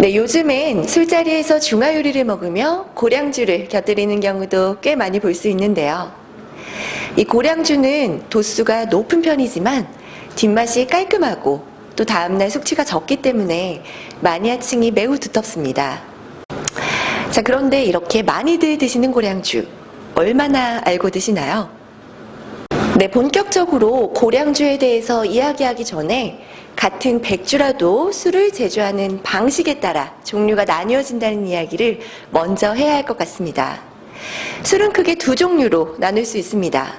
네, 요즘엔 술자리에서 중화요리를 먹으며 고량주를 곁들이는 경우도 꽤 많이 볼 수 있는데요. 이 고량주는 도수가 높은 편이지만 뒷맛이 깔끔하고 또 다음날 숙취가 적기 때문에 마니아층이 매우 두텁습니다. 자, 그런데 이렇게 많이들 드시는 고량주 얼마나 알고 드시나요? 네, 본격적으로 고량주에 대해서 이야기하기 전에 같은 백주라도 술을 제조하는 방식에 따라 종류가 나뉘어진다는 이야기를 먼저 해야 할 것 같습니다. 술은 크게 두 종류로 나눌 수 있습니다.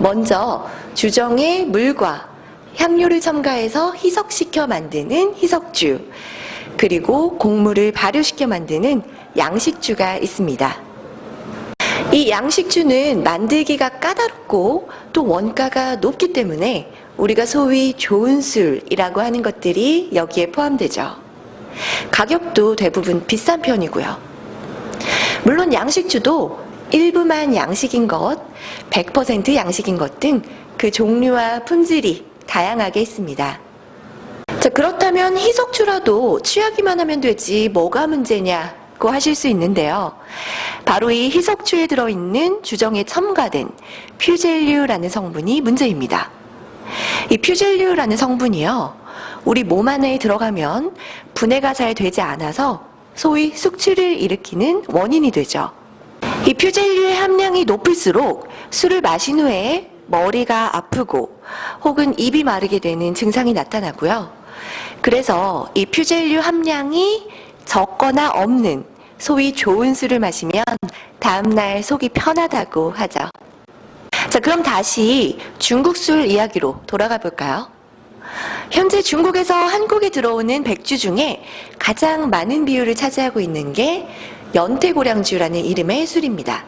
먼저 주정에 물과 향료를 첨가해서 희석시켜 만드는 희석주, 그리고 곡물을 발효시켜 만드는 양식주가 있습니다. 이 양식주는 만들기가 까다롭고 또 원가가 높기 때문에 우리가 소위 좋은 술이라고 하는 것들이 여기에 포함되죠. 가격도 대부분 비싼 편이고요. 물론 양식주도 일부만 양식인 것, 100% 양식인 것 등 그 종류와 품질이 다양하게 있습니다. 자, 그렇다면 희석주라도 취하기만 하면 되지 뭐가 문제냐고 하실 수 있는데요. 바로 이 희석주에 들어있는 주정에 첨가된 퓨젤류라는 성분이 문제입니다. 이 퓨젤류라는 성분이요. 우리 몸 안에 들어가면 분해가 잘 되지 않아서 소위 숙취를 일으키는 원인이 되죠. 이 퓨젤류의 함량이 높을수록 술을 마신 후에 머리가 아프고 혹은 입이 마르게 되는 증상이 나타나고요. 그래서 이 퓨젤류 함량이 적거나 없는 소위 좋은 술을 마시면 다음날 속이 편하다고 하죠. 자, 그럼 다시 중국 술 이야기로 돌아가 볼까요? 현재 중국에서 한국에 들어오는 백주 중에 가장 많은 비율을 차지하고 있는 게 연태고량주라는 이름의 술입니다.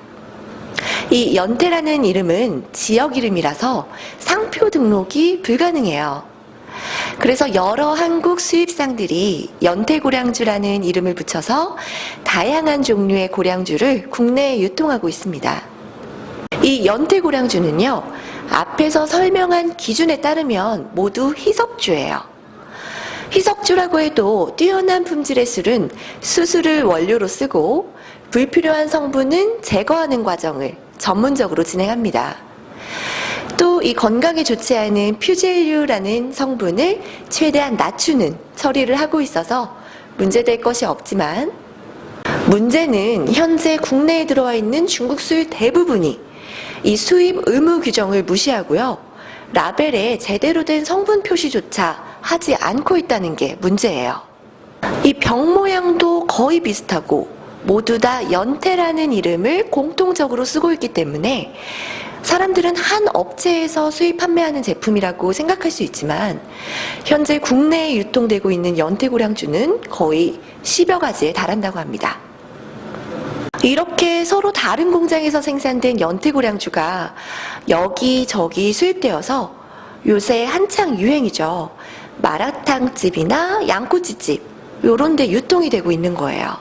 이 연태라는 이름은 지역 이름이라서 상표 등록이 불가능해요. 그래서 여러 한국 수입상들이 연태고량주라는 이름을 붙여서 다양한 종류의 고량주를 국내에 유통하고 있습니다. 이 연태고량주는요, 앞에서 설명한 기준에 따르면 모두 희석주예요. 희석주라고 해도 뛰어난 품질의 술은 수수를 원료로 쓰고 불필요한 성분은 제거하는 과정을 전문적으로 진행합니다. 또 이 건강에 좋지 않은 퓨젤류라는 성분을 최대한 낮추는 처리를 하고 있어서 문제될 것이 없지만 문제는 현재 국내에 들어와 있는 중국 술 대부분이 이 수입 의무 규정을 무시하고요. 라벨에 제대로 된 성분 표시조차 하지 않고 있다는 게 문제예요. 이 병 모양도 거의 비슷하고 모두 다 연태라는 이름을 공통적으로 쓰고 있기 때문에 사람들은 한 업체에서 수입 판매하는 제품이라고 생각할 수 있지만 현재 국내에 유통되고 있는 연태고량주는 거의 10여 가지에 달한다고 합니다. 이렇게 서로 다른 공장에서 생산된 연태고량주가 여기저기 수입되어서 요새 한창 유행이죠. 마라탕집이나 양꼬치집 요런 데 유통이 되고 있는 거예요.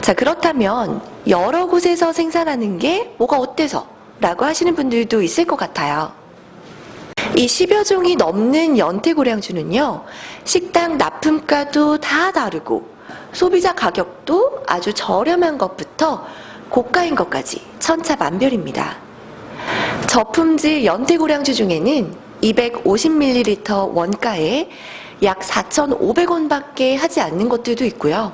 자, 그렇다면 여러 곳에서 생산하는 게 뭐가 어때서? 라고 하시는 분들도 있을 것 같아요. 이 10여 종이 넘는 연태고량주는요, 식당 납품가도 다 다르고, 소비자 가격도 아주 저렴한 것부터 고가인 것까지 천차만별입니다. 저품질 연태고량주 중에는 250ml 원가에 약 4,500원밖에 하지 않는 것들도 있고요.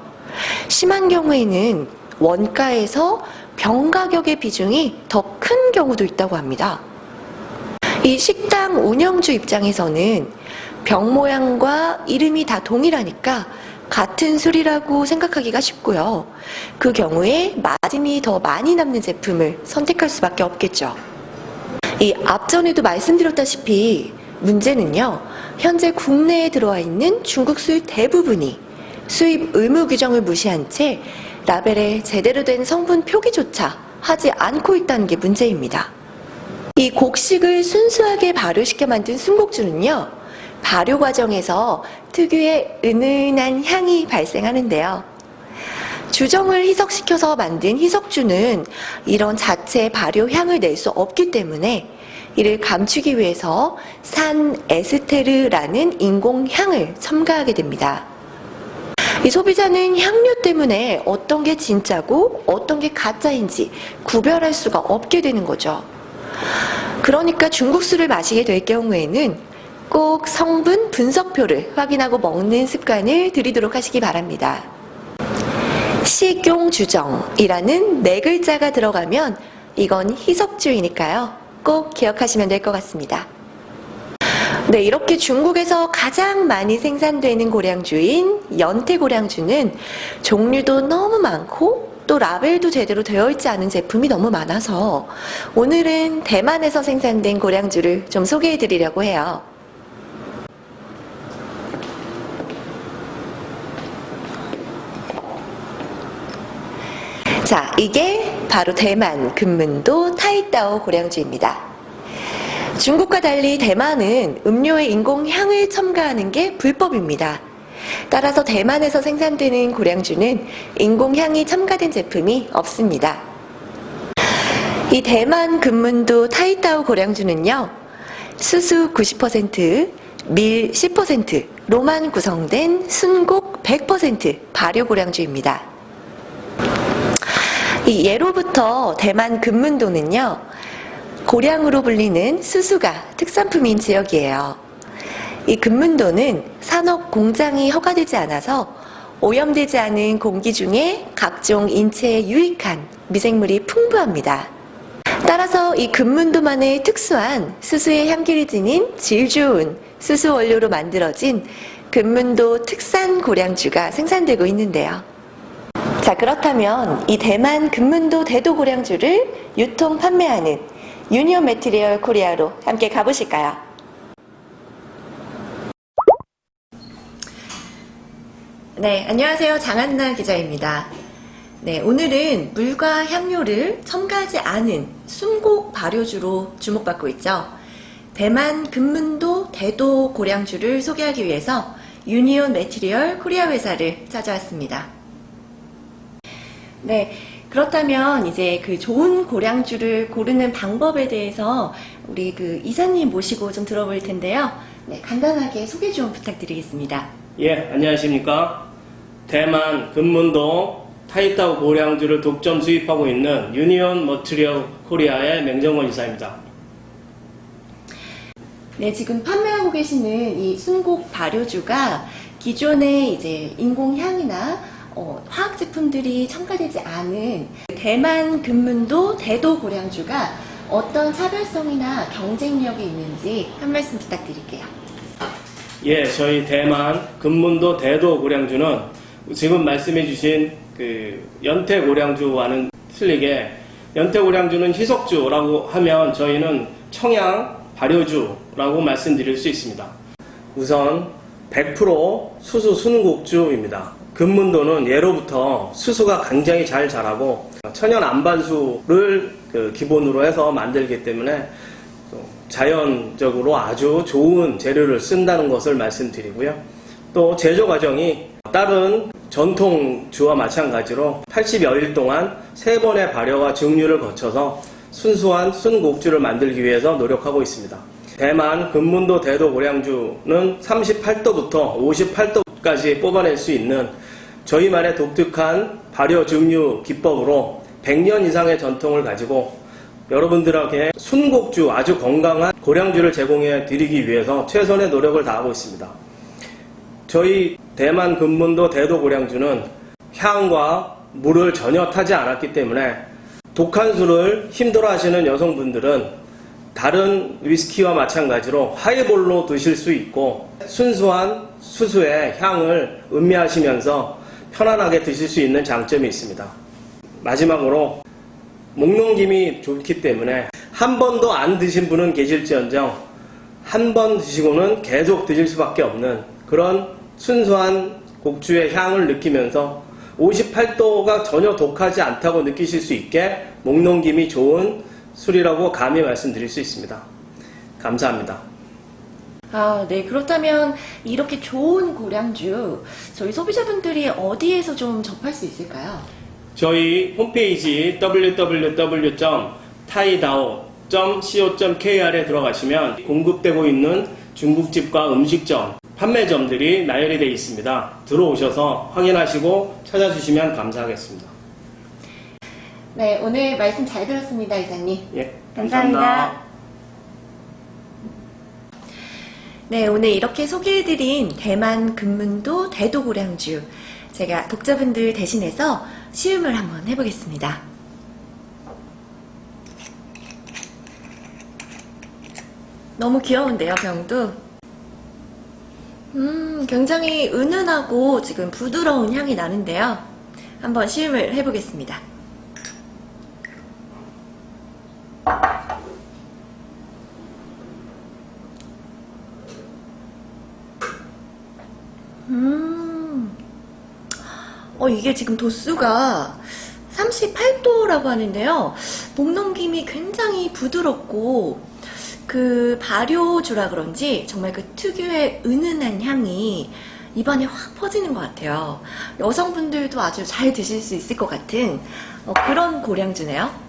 심한 경우에는 원가에서 병 가격의 비중이 더 큰 경우도 있다고 합니다. 이 식당 운영주 입장에서는 병 모양과 이름이 다 동일하니까 같은 술이라고 생각하기가 쉽고요. 그 경우에 마진이 더 많이 남는 제품을 선택할 수밖에 없겠죠. 이 앞전에도 말씀드렸다시피 문제는요, 현재 국내에 들어와 있는 중국 술 대부분이 수입 의무 규정을 무시한 채 라벨에 제대로 된 성분 표기조차 하지 않고 있다는 게 문제입니다. 이 곡식을 순수하게 발효시켜 만든 순곡주는요, 발효 과정에서 특유의 은은한 향이 발생하는데요. 주정을 희석시켜서 만든 희석주는 이런 자체 발효 향을 낼 수 없기 때문에 이를 감추기 위해서 산 에스테르라는 인공 향을 첨가하게 됩니다. 이 소비자는 향료 때문에 어떤 게 진짜고 어떤 게 가짜인지 구별할 수가 없게 되는 거죠. 그러니까 중국 술을 마시게 될 경우에는 꼭 성분 분석표를 확인하고 먹는 습관을 들이도록 하시기 바랍니다. 식용주정이라는 네 글자가 들어가면 이건 희석주의니까요. 꼭 기억하시면 될 것 같습니다. 네, 이렇게 중국에서 가장 많이 생산되는 고량주인 연태고량주는 종류도 너무 많고 또 라벨도 제대로 되어 있지 않은 제품이 너무 많아서 오늘은 대만에서 생산된 고량주를 좀 소개해 드리려고 해요. 자, 이게 바로 대만 금문도 타이따오 고량주입니다. 중국과 달리 대만은 음료에 인공 향을 첨가하는 게 불법입니다. 따라서 대만에서 생산되는 고량주는 인공 향이 첨가된 제품이 없습니다. 이 대만 금문도 타이따오 고량주는요, 수수 90%, 밀 10%로만 구성된 순곡 100% 발효 고량주입니다. 이 예로부터 대만 금문도는요, 고량으로 불리는 수수가 특산품인 지역이에요. 이 금문도는 산업 공장이 허가되지 않아서 오염되지 않은 공기 중에 각종 인체에 유익한 미생물이 풍부합니다. 따라서 이 금문도만의 특수한 수수의 향기를 지닌 질 좋은 수수 원료로 만들어진 금문도 특산 고량주가 생산되고 있는데요. 자, 그렇다면 이 대만 금문도 대도 고량주를 유통 판매하는 유니온 매트리얼 코리아로 함께 가보실까요? 네, 안녕하세요. 장한나 기자입니다. 네, 오늘은 물과 향료를 첨가하지 않은 순곡 발효주로 주목받고 있죠. 대만 금문도 대도 고량주를 소개하기 위해서 유니온 매트리얼 코리아 회사를 찾아왔습니다. 네, 그렇다면 이제 그 좋은 고량주를 고르는 방법에 대해서 우리 그 이사님 모시고 좀 들어볼 텐데요. 네, 간단하게 소개 좀 부탁드리겠습니다. 예, 안녕하십니까. 대만 금문도 타이타오 고량주를 독점 수입하고 있는 유니온 머트리얼 코리아의 맹정원 이사입니다. 네, 지금 판매하고 계시는 이 순곡 발효주가 기존의 이제 인공향이나 어, 화학 제품들이 첨가되지 않은 대만 금문도 대도 고량주가 어떤 차별성이나 경쟁력이 있는지 한 말씀 부탁드릴게요. 예, 저희 대만 금문도 대도 고량주는 지금 말씀해주신 그 연태 고량주와는 틀리게 연태 고량주는 희석주라고 하면 저희는 청양 발효주라고 말씀드릴 수 있습니다. 우선 100% 수수 순국주입니다. 금문도는 예로부터 수수가 굉장히 잘 자라고 천연 안반수를 그 기본으로 해서 만들기 때문에 또 자연적으로 아주 좋은 재료를 쓴다는 것을 말씀드리고요. 또 제조 과정이 다른 전통주와 마찬가지로 80여일 동안 세 번의 발효와 증류를 거쳐서 순수한 순곡주를 만들기 위해서 노력하고 있습니다. 대만 금문도 대도 고량주는 38도부터 58도 까지 뽑아낼 수 있는 저희만의 독특한 발효 증류 기법으로 100년 이상의 전통을 가지고 여러분들에게 순곡주 아주 건강한 고량주를 제공해 드리기 위해서 최선의 노력을 다하고 있습니다. 저희 대만 금문도 대도 고량주는 향과 물을 전혀 타지 않았기 때문에 독한 술을 힘들어 하시는 여성분들은 다른 위스키와 마찬가지로 하이볼로 드실 수 있고 순수한 수수의 향을 음미하시면서 편안하게 드실 수 있는 장점이 있습니다. 마지막으로 목 넘김이 좋기 때문에 한 번도 안 드신 분은 계실지언정 한 번 드시고는 계속 드실 수밖에 없는 그런 순수한 곡주의 향을 느끼면서 58도가 전혀 독하지 않다고 느끼실 수 있게 목 넘김이 좋은 술이라고 감히 말씀드릴 수 있습니다. 감사합니다. 아, 네. 그렇다면 이렇게 좋은 고량주 저희 소비자분들이 어디에서 좀 접할 수 있을까요? 저희 홈페이지 www.taidao.co.kr에 들어가시면 공급되고 있는 중국집과 음식점, 판매점들이 나열이 되어 있습니다. 들어오셔서 확인하시고 찾아주시면 감사하겠습니다. 네, 오늘 말씀 잘 들었습니다, 이사님. 예, 감사합니다. 네, 오늘 이렇게 소개해드린 대만 금문도 대도고량주. 제가 독자분들 대신해서 시음을 한번 해보겠습니다. 너무 귀여운데요, 병도? 음, 굉장히 은은하고 지금 부드러운 향이 나는데요. 한번 시음을 해보겠습니다. 어, 이게 지금 도수가 38도라고 하는데요. 목 넘김이 굉장히 부드럽고, 그 발효주라 그런지 정말 그 특유의 은은한 향이 입안에 확 퍼지는 것 같아요. 여성분들도 아주 잘 드실 수 있을 것 같은 어, 그런 고량주네요.